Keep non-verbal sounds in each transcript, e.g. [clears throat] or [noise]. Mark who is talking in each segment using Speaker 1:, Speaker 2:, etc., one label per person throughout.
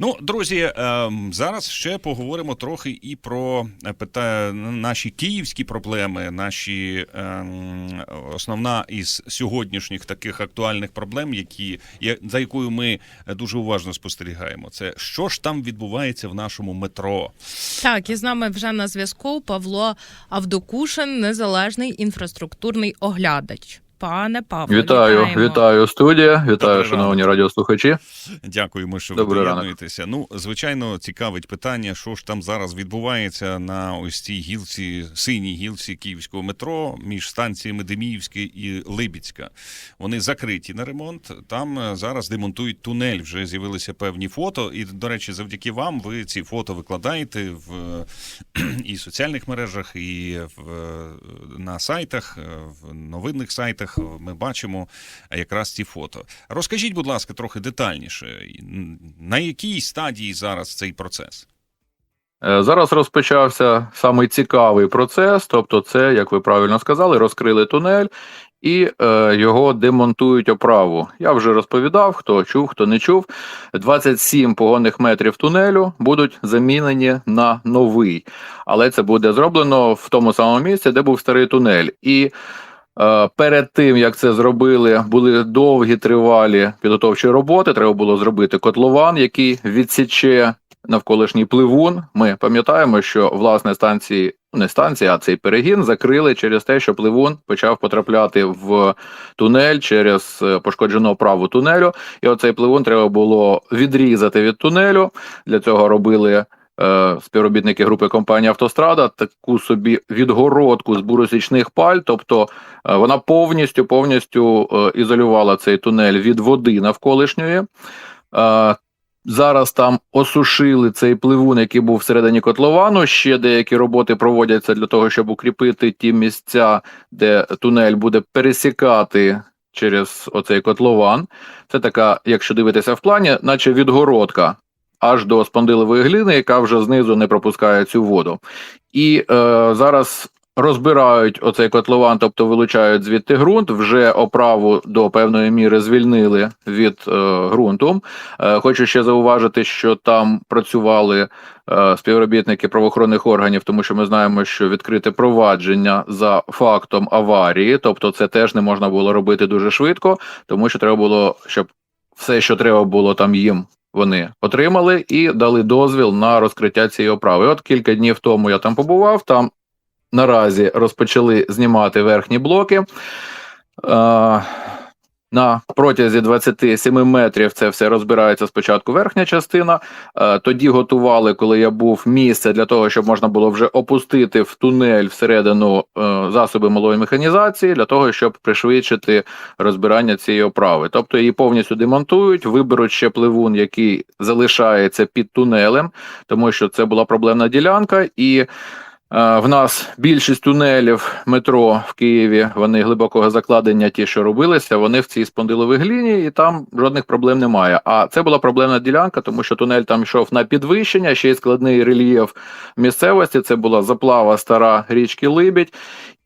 Speaker 1: Ну, друзі, ем, зараз ще поговоримо трохи і про е, наші київські проблеми, наші ем, основна із сьогоднішніх таких актуальних проблем, які за якою ми дуже уважно спостерігаємо. Це що ж там відбувається в нашому метро?
Speaker 2: Так, і з нами вже на зв'язку Павло Авдокушин, незалежний інфраструктурний оглядач. Пане Павло,
Speaker 3: Вітаю,
Speaker 2: вітаємо.
Speaker 3: вітаю студія, вітаю,
Speaker 1: Добрий
Speaker 3: шановні радіослухачі.
Speaker 1: Дякуємо, що ви
Speaker 3: Добрий ранок.
Speaker 1: доєднуєтеся. Ну, звичайно, цікавить питання, що ж там зараз відбувається на ось цій гілці, синій гілці київського метро між станціями Деміївська і Либіцька. Вони закриті на ремонт. Там е, зараз демонтують тунель. Вже з'явилися певні фото. І, до речі, завдяки вам ви ці фото викладаєте в е, [clears throat] і соціальних мережах, і в, е, на сайтах, в новинних сайтах. Ми бачимо якраз ці фото. Розкажіть, будь ласка, трохи детальніше, на якій стадії зараз цей процес?
Speaker 3: Е, Зараз розпочався самий цікавий процес, тобто, це, як ви правильно сказали, розкрили тунель і е, його демонтують оправу. Я вже розповідав, хто чув, хто не чув. 27 погонних метрів тунелю будуть замінені на новий, але це буде зроблено в тому самому місці, де був старий тунель. І Е, Перед тим як це зробили, були довгі тривалі підготовчі роботи. Треба було зробити котлован, який відсіче навколишній пливун. Ми пам'ятаємо, що власне станції, ну, не станції, а цей перегін закрили через те, що пливун почав потрапляти в тунель через е, пошкоджену оправу тунелю. І оцей пливун треба було відрізати від тунелю. Для цього робили е, співробітники групи компанії Автострада таку собі відгородку з буросічних паль, тобто е, вона повністю повністю е, ізолювала цей тунель від води навколишньої. Е, Зараз там осушили цей пливун, який був всередині котловану. Ще деякі роботи проводяться для того, щоб укріпити ті місця, де тунель буде пересікати через оцей котлован. Це така, якщо дивитися в плані, наче відгородка аж до спондилової глини, яка вже знизу не пропускає цю воду. І е, зараз розбирають оцей котлован, тобто вилучають звідти ґрунт. Вже оправу до певної міри звільнили від е, ґрунту. Е, хочу ще зауважити, що там працювали е, співробітники правоохоронних органів, тому що ми знаємо, що відкрите провадження за фактом аварії, тобто це теж не можна було робити дуже швидко, тому що треба було, щоб все, що треба було там їм. Вони отримали і дали дозвіл на розкриття цієї оправи. От кілька днів тому я там побував. Там наразі розпочали знімати верхні блоки. На протязі 27 метрів це все розбирається спочатку верхня частина. Е, тоді готували, коли я був місце для того, щоб можна було вже опустити в тунель всередину е, засоби малої механізації, для того, щоб пришвидшити розбирання цієї оправи. Тобто її повністю демонтують, виберуть ще пливун, який залишається під тунелем, тому що це була проблемна ділянка і. Е, В нас більшість тунелів метро в Києві, вони глибокого закладення, ті, що робилися, вони в цій спондиловій гліні, і там жодних проблем немає. А це була проблемна ділянка, тому що тунель там йшов на підвищення, ще й складний рельєф місцевості. Це була заплава стара річки Либідь,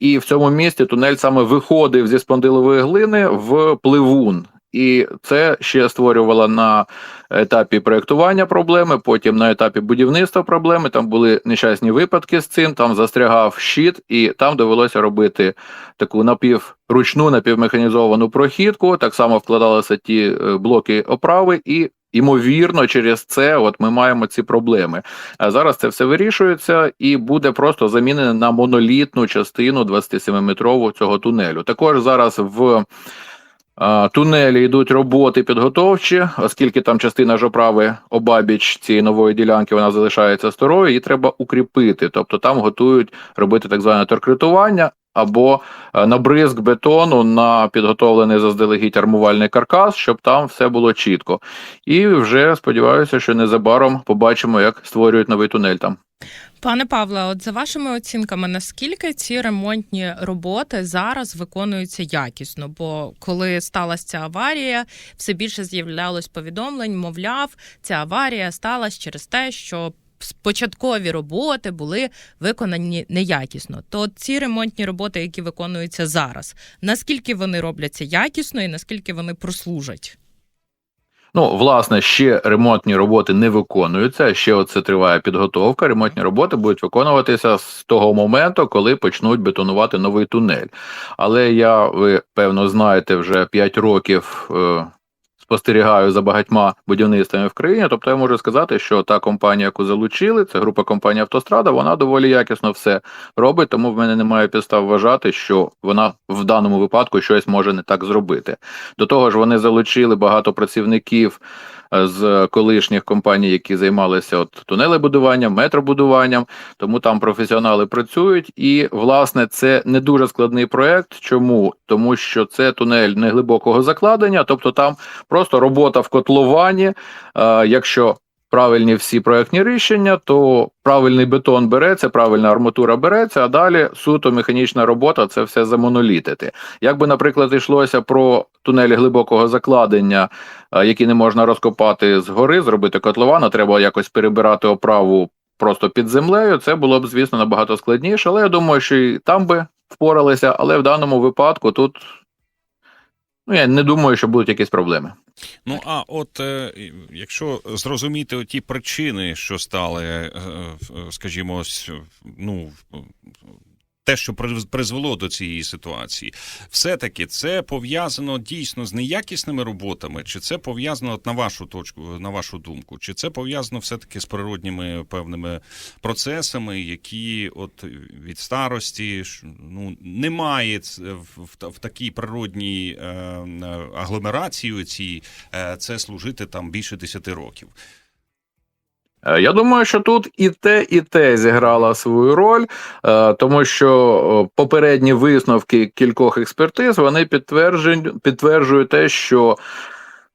Speaker 3: і в цьому місті тунель саме виходив зі спондилової глини в пливун. І це ще створювало на етапі проєктування проблеми, потім на етапі будівництва проблеми. Там були нещасні випадки з цим. Там застрягав щит, і там довелося робити таку напівручну, напівмеханізовану прохідку. Так само вкладалися ті е, блоки оправи, і ймовірно, через це от ми маємо ці проблеми. А зараз це все вирішується і буде просто замінено на монолітну частину 27-метрову цього тунелю. Також зараз в Тунелі йдуть роботи підготовчі, оскільки там частина жоправи обабіч цієї нової ділянки вона залишається старою, її треба укріпити. Тобто там готують робити так зване торкретування або е, набризк бетону на підготовлений заздалегідь армувальний каркас, щоб там все було чітко. І вже сподіваюся, що незабаром побачимо, як створюють новий тунель там.
Speaker 2: Пане Павле, от за вашими оцінками, наскільки ці ремонтні роботи зараз виконуються якісно? Бо коли сталася ця аварія, все більше з'являлось повідомлень, мовляв, ця аварія сталася через те, що початкові роботи були виконані неякісно. То ці ремонтні роботи, які виконуються зараз, наскільки вони робляться якісно і наскільки вони прослужать?
Speaker 3: Ну, власне, ще ремонтні роботи не виконуються. Ще оце триває підготовка. Ремонтні роботи будуть виконуватися з того моменту, коли почнуть бетонувати новий тунель. Але я, ви певно, знаєте, вже 5 років е, спостерігаю за багатьма будівництвами в країні. Тобто я можу сказати, що та компанія, яку залучили, це група компанії Автострада, вона доволі якісно все робить, тому в мене немає підстав вважати, що вона в даному випадку щось може не так зробити. До того ж, вони залучили багато працівників з колишніх компаній, які займалися от тунелебудуванням, метробудуванням, тому там професіонали працюють. І власне це не дуже складний проект. Чому? Тому що це тунель неглибокого закладення, тобто там просто робота в котловані. Якщо правильні всі проектні рішення, то правильний бетон береться, правильна арматура береться, а далі суто механічна робота це все замонолітити. Якби, наприклад, йшлося про тунелі глибокого закладення, е, які не можна розкопати згори, зробити котлован, треба якось перебирати оправу просто під землею, це було б, звісно, набагато складніше. Але я думаю, що і там би впоралися, але в даному випадку тут. Ну, я не думаю, що будуть якісь проблеми.
Speaker 1: Ну а от е, якщо зрозуміти ті причини, що стали, е, е, скажімо, ну. Те, що приз- призвело до цієї ситуації, все-таки це пов'язано дійсно з неякісними роботами, чи це пов'язано, от на вашу точку, на вашу думку, чи це пов'язано все-таки з природніми певними процесами, які от від старості ну немає в, в, такій природній е, агломерації цій е, це служити там більше 10 років.
Speaker 3: Е, Я думаю, що тут і те, і те зіграло свою роль, е, тому що попередні висновки кількох експертиз вони підтверджують, підтверджують те, що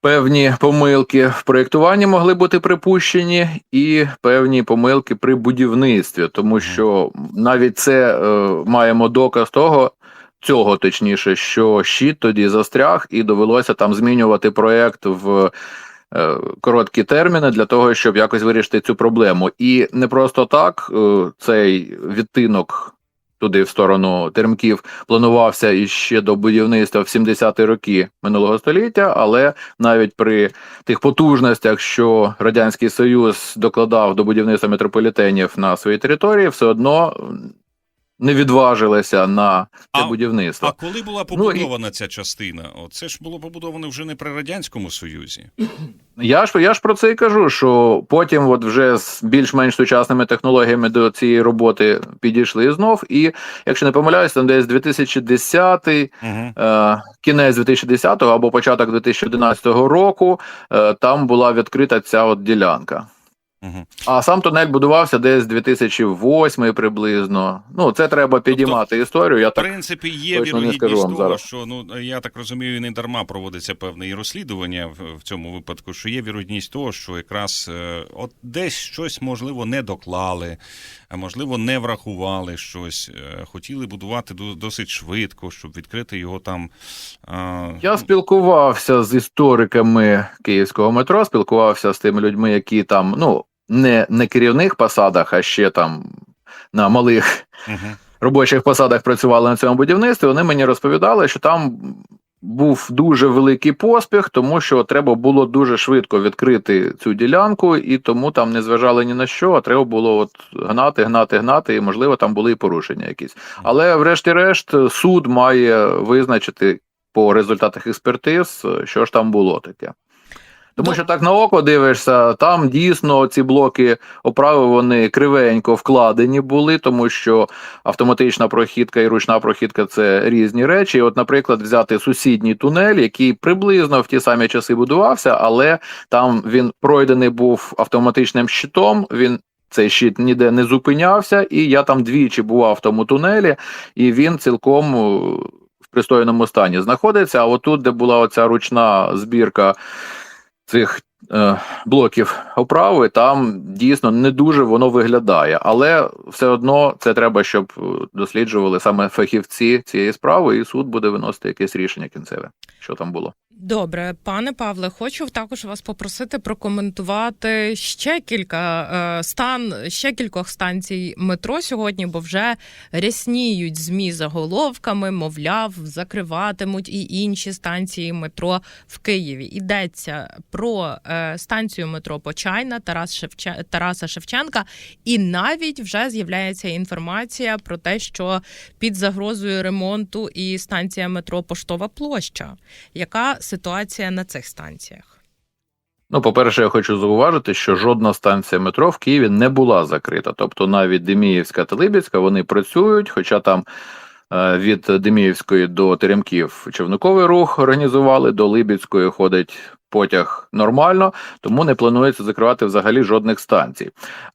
Speaker 3: певні помилки в проєктуванні могли бути припущені, і певні помилки при будівництві, тому що навіть це е, маємо доказ того. Цього точніше, що щит тоді застряг, і довелося там змінювати проєкт в короткі терміни для того, щоб якось вирішити цю проблему. І не просто так е, цей відтинок туди, в сторону теремків, планувався іще до будівництва в 70-ті роки минулого століття, але навіть при тих потужностях, що Радянський Союз докладав до будівництва метрополітенів на своїй території, все одно не відважилися на це
Speaker 1: А-
Speaker 3: будівництво.
Speaker 1: А коли була
Speaker 3: Ну,
Speaker 1: побудована ця частина? От Це ж було побудовано вже не при радянському союзі.
Speaker 3: Я ж я ж про це і кажу, що потім, от вже з більш-менш сучасними технологіями до цієї роботи підійшли знов. І якщо не помиляюсь, там десь 2010
Speaker 1: Угу.
Speaker 3: е, кінець 2010 або початок 2011 року, е, там була відкрита ця от ділянка.
Speaker 1: Угу.
Speaker 3: А сам тунель будувався десь 2008 приблизно. Ну, це треба підіймати історію. Я
Speaker 1: В
Speaker 3: так
Speaker 1: принципі, є
Speaker 3: точно не
Speaker 1: вірогідність
Speaker 3: скажу вам
Speaker 1: того,
Speaker 3: зараз.
Speaker 1: що ну я так розумію, не дарма проводиться певне і розслідування в, в цьому випадку. Що є вірогідність того, що якраз е, от десь щось можливо не доклали, а можливо, не врахували щось. е, Хотіли будувати до- досить швидко, щоб відкрити його там. е,
Speaker 3: Я спілкувався з істориками київського метро, спілкувався з тими людьми, які там ну не на керівних посадах, а ще там на малих
Speaker 1: мгм.
Speaker 3: робочих посадах працювали на цьому будівництві. Вони мені розповідали, що там був дуже великий поспіх, тому що треба було дуже швидко відкрити цю ділянку, і тому там не зважали ні на що, а треба було от гнати, гнати, гнати, і можливо там були і порушення якісь. Але врешті-решт суд має визначити по результатах експертиз, що ж там було таке. Тому що так на око дивишся, там дійсно ці блоки оправи вони кривенько вкладені були, тому що автоматична прохідка і ручна прохідка це різні речі. І От, наприклад, взяти сусідній тунель, який приблизно в ті самі часи будувався, але там він пройдений був автоматичним щитом. Він цей щит ніде не зупинявся, і я там двічі бував в тому тунелі, і він цілком е, в пристойному стані знаходиться. А отут, де була оця ручна збірка цих е, блоків оправи, там дійсно не дуже воно виглядає. Але все одно це треба, щоб е, досліджували саме фахівці цієї справи, і суд буде виносити якесь рішення кінцеве, що там було.
Speaker 2: Добре, пане Павле, хочу також вас попросити прокоментувати ще кілька е, стан, ще кількох станцій метро сьогодні, бо вже рясніють змі заголовками, мовляв, закриватимуть і інші станції метро в Києві. Йдеться про е, станцію метро Почайна Тарас Шевче... Тараса Шевченка, і навіть вже з'являється інформація про те, що під загрозою ремонту і станція метро Поштова площа. Яка ситуація на цих станціях?
Speaker 3: Ну, по-перше, я хочу зауважити, що жодна станція метро в Києві не була закрита. Тобто навіть Деміївська та Либідська вони працюють, хоча там від Деміївської до Теремків човниковий рух організували, до Либідської ходить потяг нормально, тому не планується закривати взагалі жодних станцій.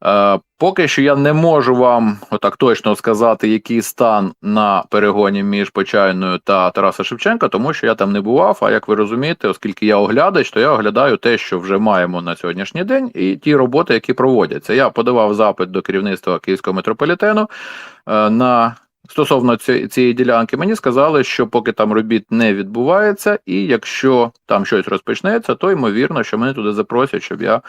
Speaker 3: Е, поки що я не можу вам отак точно сказати, який стан на перегоні між Почайною та Тараса Шевченка, тому що я там не бував. А як ви розумієте, оскільки я оглядач, то я оглядаю те, що вже маємо на сьогоднішній день, і ті роботи, які проводяться. Я подавав запит до керівництва Київського метрополітену е, на. Стосовно ці- цієї ділянки, мені сказали, що поки там робіт не відбувається, і якщо там щось розпочнеться, то ймовірно, що мене туди запросять, щоб я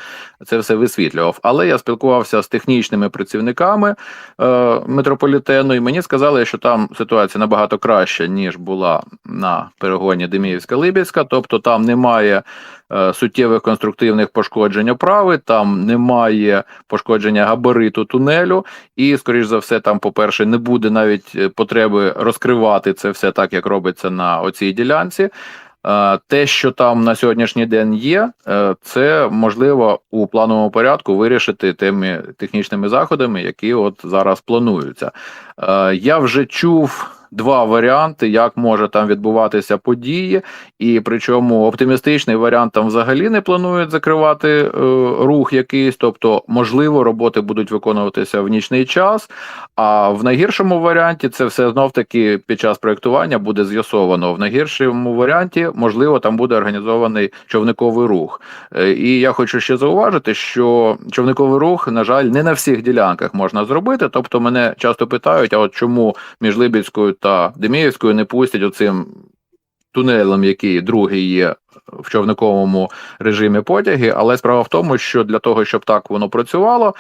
Speaker 3: це все висвітлював. Але я спілкувався з технічними працівниками е, метрополітену, і мені сказали, що там ситуація набагато краща, ніж була на перегоні Деміївська-Либідська, тобто там немає суттєвих конструктивних пошкоджень оправи, там немає пошкодження габариту тунелю, і, скоріш за все, там, по-перше, не буде навіть е, потреби розкривати це все так, як робиться на оцій ділянці. Е, Те, що там на сьогоднішній день є, е, це можливо у плановому порядку вирішити тими технічними заходами, які от зараз плануються. Е, Я вже чув два варіанти, як може там відбуватися події, і причому оптимістичний варіант там взагалі не планують закривати е, рух якийсь, тобто, можливо, роботи будуть виконуватися в нічний час. А в найгіршому варіанті це все знов таки під час проєктування буде з'ясовано. В найгіршому варіанті, можливо, там буде організований човниковий рух. Е, І я хочу ще зауважити, що човниковий рух, на жаль, не на всіх ділянках можна зробити. Тобто, мене часто питають: а от чому між Либідською та Деміївською не пустять оцим тунелем, який другий є в човниковому режимі потяги. Але справа в тому, що для того, щоб так воно працювало.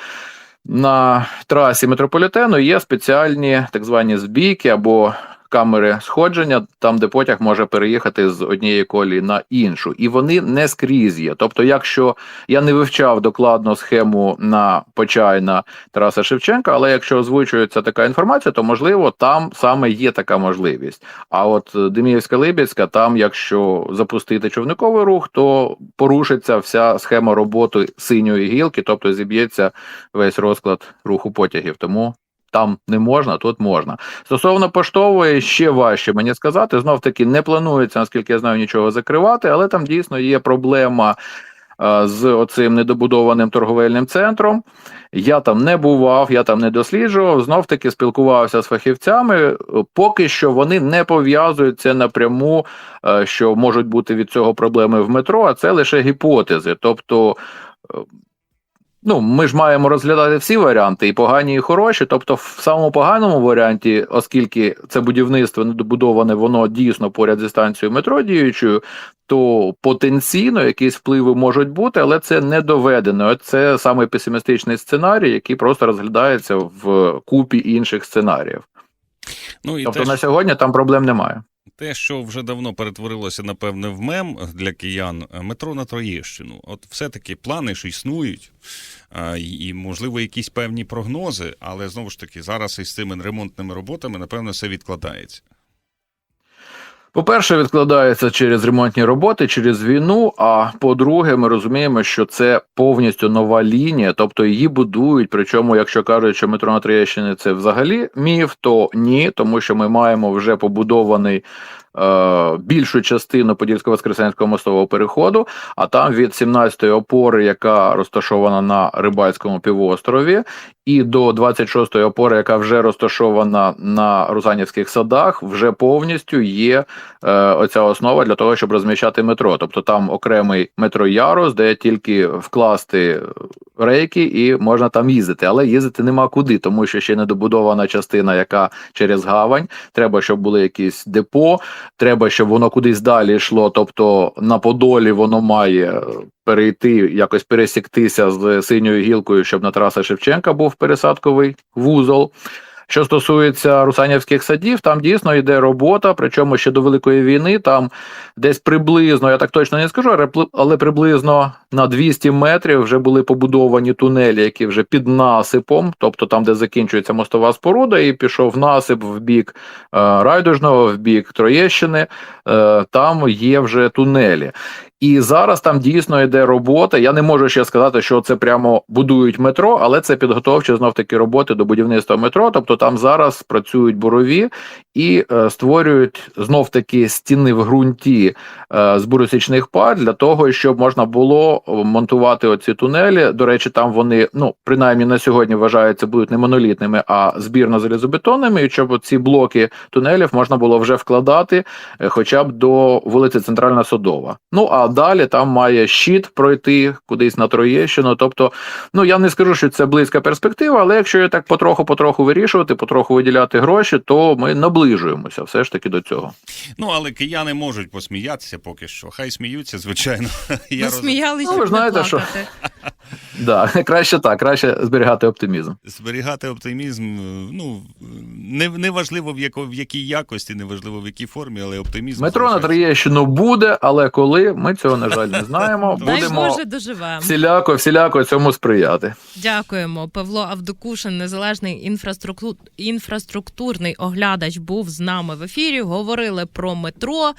Speaker 3: На трасі метрополітену є спеціальні так звані збійки або камери сходження, там де потяг може переїхати з однієї колії на іншу, і вони не скрізь є. Тобто, якщо я не вивчав докладно схему на Почайна Тараса Шевченка, але якщо озвучується така інформація, то можливо там саме є така можливість. А от Деміївська Либідська, там, якщо запустити човниковий рух, то порушиться вся схема роботи синьої гілки, тобто зіб'ється весь розклад руху потягів. Тому там не можна, тут можна. Стосовно поштової, ще важче мені сказати. Знов таки не планується, наскільки я знаю, нічого закривати, але там дійсно є проблема е, з оцим недобудованим торговельним центром. Я там не бував, я там не досліджував. Знов таки спілкувався з фахівцями. Поки що вони не пов'язують це напряму, е, що можуть бути від цього проблеми в метро, а це лише гіпотези. Тобто. Ну, ми ж маємо розглядати всі варіанти, і погані, і хороші. Тобто, в самому поганому варіанті, оскільки це будівництво недобудоване, воно дійсно поряд зі станцією метро діючою, то потенційно якісь впливи можуть бути, але це не доведено. Це саме песимістичний сценарій, який просто розглядається в купі інших сценаріїв.
Speaker 1: Ну і
Speaker 3: Тобто
Speaker 1: те,
Speaker 3: на сьогодні там проблем немає.
Speaker 1: Те, що вже давно перетворилося, напевне, в мем для киян, е, метро на Троєщину. От все-таки плани ж існують, і, і, можливо, якісь певні прогнози, але знову ж таки, зараз із цими ремонтними роботами, напевно, все відкладається.
Speaker 3: По-перше, відкладається через ремонтні роботи, через війну. А по-друге, ми розуміємо, що це повністю нова лінія, тобто її будують. Причому, якщо кажуть, що метро на Троєщині це взагалі міф, то ні, тому що ми маємо вже побудований. Е, Більшу частину Подільсько-Воскресенського мостового переходу, а там від 17-ї опори, яка розташована на Рибальському півострові, і до 26-ї опори, яка вже розташована на Рузанівських садах, вже повністю є е, оця основа для того, щоб розміщати метро. Тобто там окремий метроярус, де тільки вкласти рейки і можна там їздити. Але їздити нема куди, тому що ще не добудована частина, яка через гавань. Треба, щоб були якісь депо. Треба, щоб воно кудись далі йшло. Тобто на Подолі воно має перейти, якось пересіктися з синьою гілкою, щоб на Тараса Шевченка був пересадковий вузол. Що стосується русанівських садів, там дійсно йде робота, причому ще до Великої війни, там десь приблизно, я так точно не скажу, але приблизно на 200 метрів вже були побудовані тунелі, які вже під насипом, тобто там, де закінчується мостова споруда, і пішов насип в бік е, Райдужного, в бік Троєщини, там є вже тунелі. І зараз там дійсно йде робота. Я не можу ще сказати, що це прямо будують метро, але це підготовчі знов таки роботи до будівництва метро. Тобто там зараз працюють бурові і е, створюють знов таки стіни в ґрунті е, з буросічних пар для того, щоб можна було е, монтувати оці тунелі. До речі, там вони ну принаймні на сьогодні вважаються будуть не монолітними, а збірно-залізобетонними. І щоб ці блоки тунелів можна було вже вкладати хоча б до вулиці Центральна Садова. Ну а далі там має щит пройти кудись на Троєщину. Тобто, ну я не скажу, що це близька перспектива, але якщо я так потроху-потроху вирішувати, потроху виділяти гроші, то ми наближуємося все ж таки до цього.
Speaker 1: Ну, але кияни можуть посміятися поки що. Хай сміються, звичайно. [laughs] Я
Speaker 2: сміялися,
Speaker 3: Ну, ви знаєте, що- [laughs] Да, краще так, краще зберігати оптимізм.
Speaker 1: Зберігати оптимізм, ну не, не важливо в, яко, в якій якості, не важливо в якій формі, але оптимізм.
Speaker 3: Метро на. Троєщину буде, але коли ми цього на жаль не [laughs] знаємо. Будемо
Speaker 2: Боже доживемо.
Speaker 3: всіляко, всіляко цьому сприяти.
Speaker 2: Дякуємо. Павло Авдокушин, незалежний інфраструктур... інфраструктурний оглядач, був з нами в ефірі. Говорили про метро,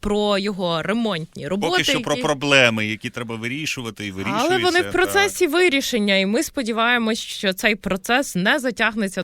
Speaker 2: про його ремонтні роботи.
Speaker 1: Поки що про проблеми, які треба вирішувати і вирішуються.
Speaker 2: Але вони в
Speaker 1: так.
Speaker 2: процесі вирішення, і ми сподіваємось, що цей процес не затягнеться